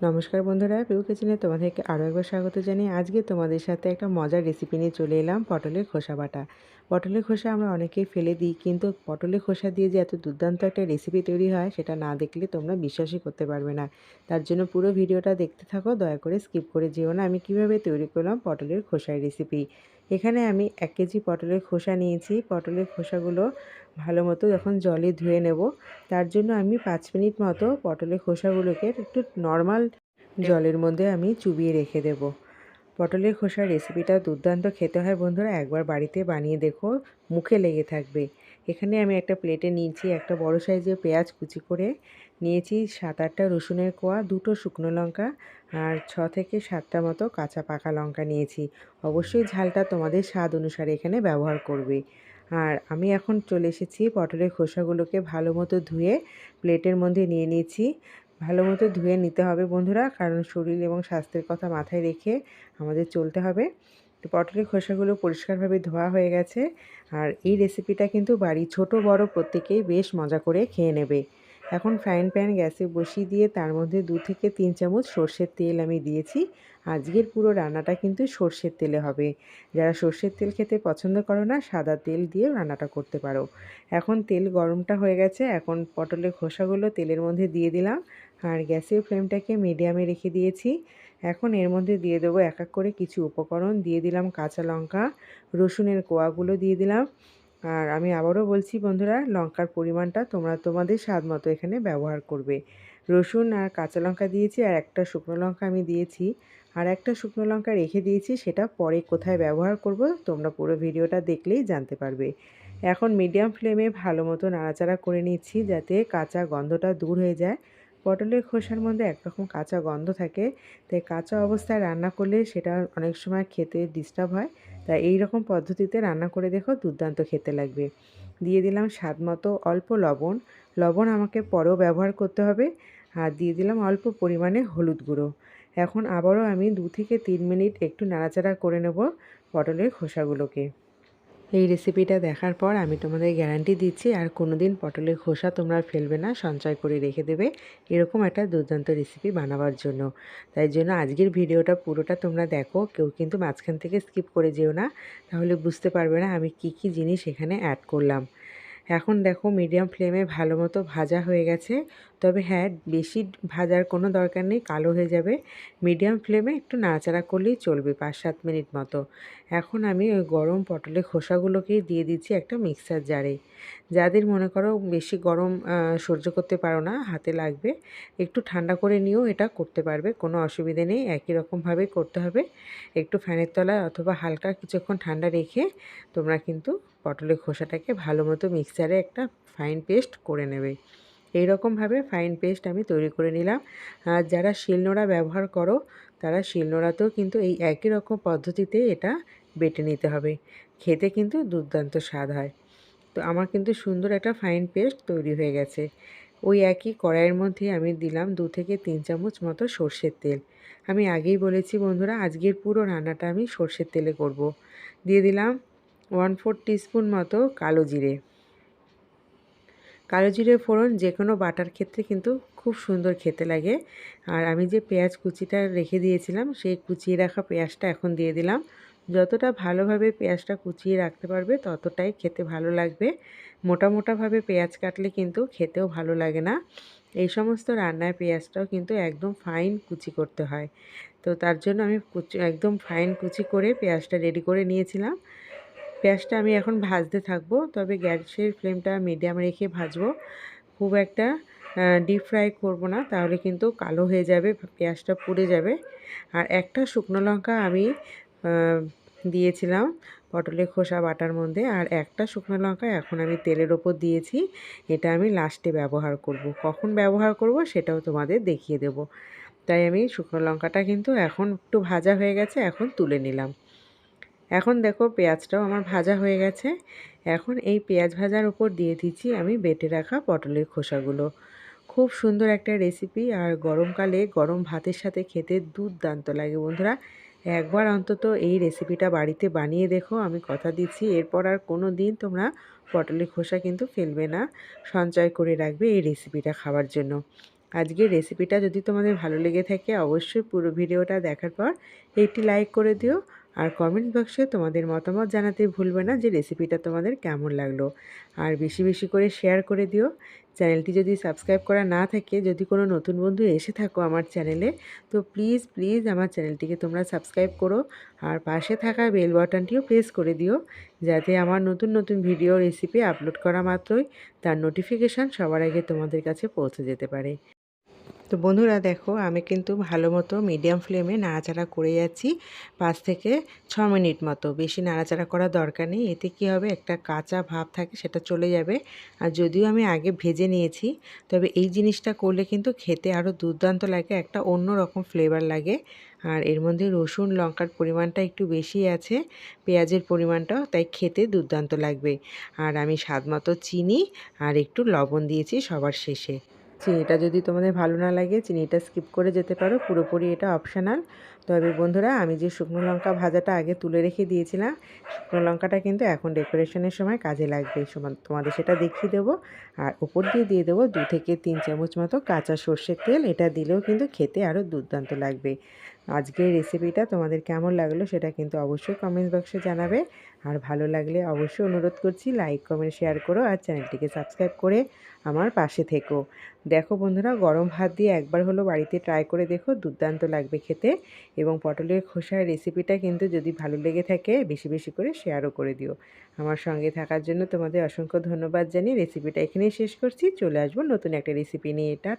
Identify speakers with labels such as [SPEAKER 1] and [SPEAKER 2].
[SPEAKER 1] নমস্কার বন্ধুরা পিউ কিচেনে তোমাদেরকে আরও একবার স্বাগত জানিয়ে আজকে তোমাদের সাথে একটা মজার রেসিপি নিয়ে চলে এলাম, পটলের খোসা বাটা। পটলের খোসা আমরা অনেকেই ফেলে দিই, কিন্তু পটলের খোসা দিয়ে যে এত দুর্দান্ত একটা রেসিপি তৈরি হয়, সেটা না দেখলে তোমরা বিশ্বাসই করতে পারবে না। তার জন্য পুরো ভিডিওটা দেখতে থাকো, দয়া করে স্কিপ করে যেও না। আমি কীভাবে তৈরি করলাম পটলের খোসার রেসিপি এখানে আমি এক কেজি পটলের খোসা নিয়েছি। পটলের খোসাগুলো ভালো মতো যখন জলে ধুয়ে নেব। তার জন্য আমি পাঁচ মিনিট মতো পটলের খোসাগুলোকে একটু নর্মাল জলের মধ্যে আমি চুবিয়ে রেখে দেব। পটলের খোসার রেসিপিটা দুর্দান্ত খেতে হয় বন্ধুরা। একবার বাড়িতে বানিয়ে দেখো, মুখে লেগে থাকবে। এখানে আমি একটা প্লেটে নিয়েছি একটা বড় সাইজের পেঁয়াজ কুচি করে। নিয়েছি সাত আটটা রসুনের কোয়া, দুটো শুকনো লঙ্কা আর ছ থেকে সাতটা মতো কাঁচা পাকা লঙ্কা নিয়েছি। অবশ্যই ঝালটা তোমাদের স্বাদ অনুসারে এখানে ব্যবহার করবে। আর আমি এখন চলে এসেছি পটলের খোসাগুলোকে ভালো মতো ধুয়ে প্লেটের মধ্যে নিয়ে নিয়েছি। ভালো মতো ধুয়ে নিতে হবে বন্ধুরা, কারণ শরীর এবং স্বাস্থ্যের কথা মাথায় রেখে আমাদের চলতে হবে। তো পটলের খোসাগুলো পরিষ্কারভাবে ধোয়া হয়ে গেছে। আর এই রেসিপিটা কিন্তু বাড়ি ছোট বড় প্রত্যেকেই বেশ মজা করে খেয়ে নেবে। এখন ফ্রাইং প্যান গ্যাসে বসিয়ে দিয়ে তার মধ্যে দু থেকে তিন চামচ সর্ষের তেল আমি দিয়েছি। আজকের পুরো রান্নাটা কিন্তু সর্ষের তেলে হবে। যারা সর্ষের তেল খেতে পছন্দ করো না, সাদা তেল দিয়ে রান্নাটা করতে পারো। এখন তেল গরমটা হয়ে গেছে। এখন পটলের খোসাগুলো তেলের মধ্যে দিয়ে দিলাম। আর গ্যাসের ফ্লেমটাকে মিডিয়ামে রেখে দিয়েছি। এখন এর মধ্যে দিয়ে দেবো এক এক করে কিছু উপকরণ। দিয়ে দিলাম কাঁচা লঙ্কা, রসুনের কোয়াগুলো দিয়ে দিলাম। আর আমি আবারও বলছি বন্ধুরা, লঙ্কার পরিমাণটা তোমরা তোমাদের স্বাদ মতো এখানে ব্যবহার করবে। রসুন আর কাঁচা লঙ্কা দিয়েছি আর একটা শুকনো লঙ্কা আমি দিয়েছি। আর একটা শুকনো লঙ্কা রেখে দিয়েছি, সেটা পরে কোথায় ব্যবহার করব তোমরা পুরো ভিডিওটা দেখলেই জানতে পারবে। এখন মিডিয়াম ফ্লেমে ভালো মতো নাড়াচাড়া করে নিচ্ছি যাতে কাঁচা গন্ধটা দূর হয়ে যায়। পটলের খোসার মধ্যে একরকম কাঁচা গন্ধ থাকে, তাই কাঁচা অবস্থায় রান্না করলে সেটা অনেক সময় খেতে ডিস্টার্ব হয়। তাই এই রকম পদ্ধতিতে রান্না করে দেখো দুর্দান্ত খেতে লাগবে। দিয়ে দিলাম স্বাদ মতো অল্প লবণ। লবণ আমাকে পরেও ব্যবহার করতে হবে। আর দিয়ে দিলাম অল্প পরিমাণে হলুদ গুঁড়ো। এখন আবারও আমি দু থেকে তিন মিনিট একটু নাড়াচাড়া করে নেব পটলের খোসাগুলোকে। এই রেসিপিটা দেখার পর আমি তোমাদের গ্যারান্টি দিচ্ছি, আর কোনো দিন পটলের খোসা তোমরা ফেলবে না, সঞ্চয় করে রেখে দেবে। এরকম একটা দুর্দান্ত রেসিপি বানাবার জন্য। তাই জন্য আজকের ভিডিওটা পুরোটা তোমরা দেখো, কেউ কিন্তু মাঝখান থেকে স্কিপ করে যেও না, তাহলে বুঝতে পারবে না আমি কি কি জিনিস এখানে অ্যাড করলাম। এখন দেখো মিডিয়াম ফ্লেমে ভালো মতো ভাজা হয়ে গেছে। তবে হ্যাঁ বেশি ভাজার কোনো দরকার নেই, কালো হয়ে যাবে। মিডিয়াম ফ্লেমে একটু নাড়াচাড়া করলেই চলবে পাঁচ সাত মিনিট মতো। এখন আমি ওই গরম পটলের খোসাগুলোকেই দিয়ে দিচ্ছি একটা মিক্সার জারে। যাদের মনে করো বেশি গরম সহ্য করতে পারো না, হাতে লাগবে, একটু ঠান্ডা করে নিয়েও এটা করতে পারবে, কোনো অসুবিধে নেই, একই রকমভাবে করতে হবে। একটু ফ্যানের তলায় অথবা হালকা কিছুক্ষণ ঠান্ডা রেখে তোমরা কিন্তু পটলের খোসাটাকে ভালো মতো মিক্সারে একটা ফাইন পেস্ট করে নেবে। এই রকমভাবে ফাইন পেস্ট আমি তৈরি করে নিলাম। আর যারা শিলনোড়া ব্যবহার করো, তারা শিলনোড়াতেও কিন্তু এই একই রকম পদ্ধতিতে এটা বেটে নিতে হবে। খেতে কিন্তু দুর্দান্ত স্বাদ হয়। তো আমার কিন্তু সুন্দর একটা ফাইন পেস্ট তৈরি হয়ে গেছে। ওই একই কড়াইয়ের মধ্যে আমি দিলাম দু থেকে তিন চামচ মতো সর্ষের তেল। আমি আগেই বলেছি বন্ধুরা, আজকের পুরো রান্নাটা আমি সর্ষের তেলে করব। দিয়ে দিলাম ওয়ান ফোর টিস্পুন মতো কালো জিরে। কালো জিরে ফোড়ন যে কোনো বাটার ক্ষেত্রে কিন্তু খুব সুন্দর খেতে লাগে। আর আমি যে পেঁয়াজ কুচিটা রেখে দিয়েছিলাম, সেই কুচিয়ে রাখা পেঁয়াজটা এখন দিয়ে দিলাম। যতটা ভালোভাবে পেঁয়াজটা কুচিয়ে রাখতে পারবে, ততটাই খেতে ভালো লাগবে। মোটা মোটাভাবে পেঁয়াজ কাটলে কিন্তু খেতেও ভালো লাগে না। এই সমস্ত রান্নায় পেঁয়াজটাও কিন্তু একদম ফাইন কুচি করতে হয়। তো তার জন্য আমি কুচি, একদম ফাইন কুচি করে পেঁয়াজটা রেডি করে নিয়েছিলাম। পেঁয়াজটা আমি এখন ভাজতে থাকব, তবে গ্যাসের ফ্লেমটা মিডিয়াম রেখে ভাজবো। খুব একটা ডিপ ফ্রাই করব না, তাহলে কিন্তু কালো হয়ে যাবে, পেঁয়াজটা পুড়ে যাবে। আর একটা শুকনো লঙ্কা আমি দিয়েছিলাম পটলের খোসা বাটার মধ্যে, আর একটা শুকনো লঙ্কা এখন আমি তেলের ওপর দিয়েছি, এটা আমি লাস্টে ব্যবহার করব। কখন ব্যবহার করব সেটাও তোমাদের দেখিয়ে দেব। তাই আমি শুকনো লঙ্কাটা কিন্তু এখন একটু ভাজা হয়ে গেছে, এখন তুলে নিলাম। এখন দেখো পেঁয়াজটাও আমার ভাজা হয়ে গেছে। এখন এই পেঁয়াজ ভাজার উপর দিয়ে দিচ্ছি আমি বেটে রাখা পটলের খোসাগুলো। খুব সুন্দর একটা রেসিপি আর গরমকালে গরম ভাতের সাথে খেতে দুর্দান্ত লাগে বন্ধুরা। একবার অন্তত এই রেসিপিটা বাড়িতে বানিয়ে দেখো, আমি কথা দিচ্ছি। এরপর আর কোনো দিন তোমরা পটলের খোসা কিন্তু ফেলবে না। সঞ্চয় করে রাখবে এই রেসিপিটা খাওয়ার জন্য। আজকের রেসিপিটা যদি তোমাদের ভালো লেগে থাকে, অবশ্যই পুরো ভিডিওটা দেখার পর একটি লাইক করে দিও। আর কমেন্ট বক্সে তোমাদের মতামত জানাতে ভুলবে না যে রেসিপিটা তোমাদের কেমন লাগল। আর বেশি বেশি করে শেয়ার করে দিও। চ্যানেলটি যদি সাবস্ক্রাইব করা না থাকে, যদি কোনো নতুন বন্ধু এসে থাকো আমার চ্যানেলে, তো প্লিজ প্লিজ আমার চ্যানেলটিকে তোমরা সাবস্ক্রাইব করো। আর পাশে থাকা বেল বাটনটিও প্রেস করে দিও, যাতে আমার নতুন নতুন ভিডিও রেসিপি আপলোড করা মাত্রই তার নোটিফিকেশান সবার আগে তোমাদের কাছে পৌঁছে যেতে পারে। তো বন্ধুরা দেখো, আমি কিন্তু ভালো মতো মিডিয়াম ফ্লেমে নাড়াচাড়া করে যাচ্ছি পাঁচ থেকে ছ মিনিট মতো। বেশি নাড়াচাড়া করার দরকার নেই। এতে কী হবে? একটা কাঁচা ভাব থাকে, সেটা চলে যাবে। আর যদিও আমি আগে ভেজে নিয়েছি, তবে এই জিনিসটা করলে কিন্তু খেতে আরও দুর্দান্ত লাগে, একটা অন্য রকম ফ্লেভার লাগে। আর এর মধ্যে রসুন লঙ্কার পরিমাণটা একটু বেশি আছে, পেঁয়াজের পরিমাণটাও, তাই খেতে দুর্দান্ত লাগবে। আর আমি স্বাদ মতো চিনি আর একটু লবণ দিয়েছি সবার শেষে। চিনিটা যদি তোমাদের ভালো না লাগে চিনিটা স্কিপ করে যেতে পারো। পুরোপুরি এটা অপশানাল তবে বন্ধুরা, আমি যে শুকনো লঙ্কা ভাজাটা আগে তুলে রেখে দিয়েছিলাম, শুকনো লঙ্কাটা কিন্তু এখন ডেকোরেশনের সময় কাজে লাগবে। তোমাদের সেটা দেখিয়ে দেবো। আর ওপর দিয়ে দিয়ে দেবো দু থেকে তিন চামচ মতো কাঁচা সর্ষের তেল। এটা দিলেও কিন্তু খেতে আরও দুর্দান্ত লাগবে। আজকের রেসিপিটা তোমাদের কেমন লাগল সেটা কিন্তু অবশ্যই কমেন্ট বক্সে জানাবে। আর ভালো লাগলে অবশ্যই অনুরোধ করছি লাইক কমেন্ট শেয়ার করো আর চ্যানেলটিকে সাবস্ক্রাইব করে আমার পাশে থেকো। দেখো বন্ধুরা, গরম ভাত দিয়ে একবার হলো বাড়িতে ট্রাই করে দেখো, দুর্দান্ত লাগবে খেতে। এবং পটলের খোসার রেসিপিটা কিন্তু যদি ভালো লেগে থাকে, বেশি বেশি করে শেয়ারও করে দিও। আমার সঙ্গে থাকার জন্য তোমাদের অসংখ্য ধন্যবাদ জানিয়ে রেসিপিটা এখানেই শেষ করছি। চলে আসব নতুন একটা রেসিপি নিয়ে। টাটা!